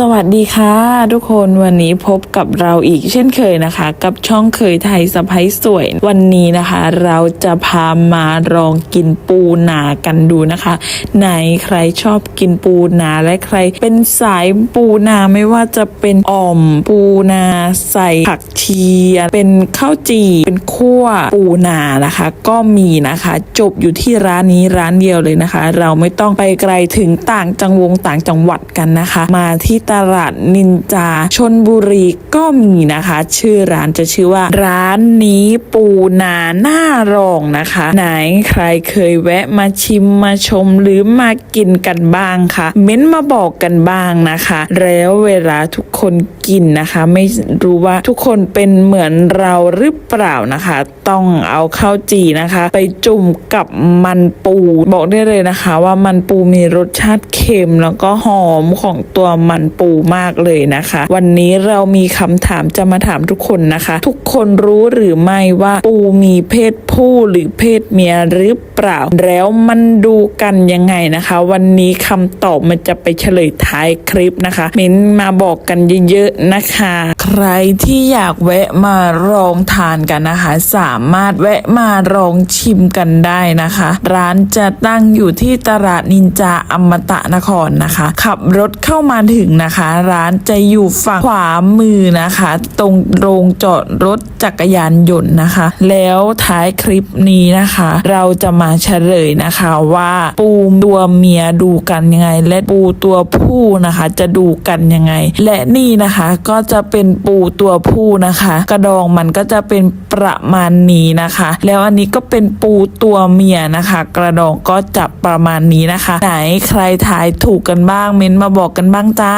สวัสดีค่ะ ทุกคนวันนี้พบกับเราอีกเช่นเคยนะคะ กับช่องเคยไทยสะพ้ยสวย วันนี้นะคะ เราจะพามาลองกินปูนากันดูนะคะ ไหนใครชอบกินปูนาและใคร เป็นสายปูนาไม่ว่าจะเป็นอ่อมปูนาใส่ผักเชียเป็นข้าวจี่เป็นคั่วปูนานะคะ ก็มีนะคะ จบอยู่ที่ร้านนี้ร้านเดียวเลยนะคะ เราไม่ต้องไปไกลถึงต่างจังหวงต่างจังหวัดกันนะคะ มาที่ตลาดนินจาชนบุรีก็มีนะคะ ชื่อร้านจะชื่อว่า ร้านนี้ปูนาหน้ารองนะคะ ไหนใครเคยแวะมาชิมมาชมหรือมากินกันบ้างคะเม้นมาบอกกันบ้างนะคะ แล้วเวลาทุก คนกินนะคะ ไม่รู้ว่าทุกคนเป็นเหมือนเราหรือเปล่านะคะ ต้องเอาข้าวจีนะคะ ไปจุ่มกับมันปูบอกได้เลยนะคะ ว่ามันปูมีรสชาติเค็มแล้วก็หอมของตัวมันปูมากเลยนะคะ วันนี้เรามีคำถามจะมาถามทุกคนนะคะ ทุกคนรู้หรือไม่ว่าปูมีเพศผู้หรือเพศเมียหรือเปล่า แล้วมันดูกันยังไงนะคะ วันนี้คำตอบมันจะไปเฉลยท้ายคลิปนะคะเม้นมาบอกกันเเยอะๆนะคะ ใครที่อยากแวะมาลองทานกันนะคะ สามารถแวะมาลองชิมกันได้นะคะ ร้านจะตั้งอยู่ที่ตลาดนินจาอมตะนครนะคะ ขับรถเข้ามาถึงนะคะ ร้านจะอยู่ฝั่งขวามือนะคะ ตรงโรงจอดรถจักรยานยนต์นะคะ แล้วท้ายคลิปนี้นะคะ เราจะมาเฉลยนะคะว่าปูตัวเมียดูกันยังไง และปูตัวผู้นะคะ จะดูกันยังไง และนี่นี่นะคะ ก็จะเป็นปูตัวผู้นะคะ กระดองมันก็จะเป็นประมาณนี้นะคะ แล้วอันนี้ก็เป็นปูตัวเมียนะคะ กระดองก็จะประมาณนี้นะคะ ไหนใครทายถูกกันบ้างเม้นมาบอกกันบ้างจ้า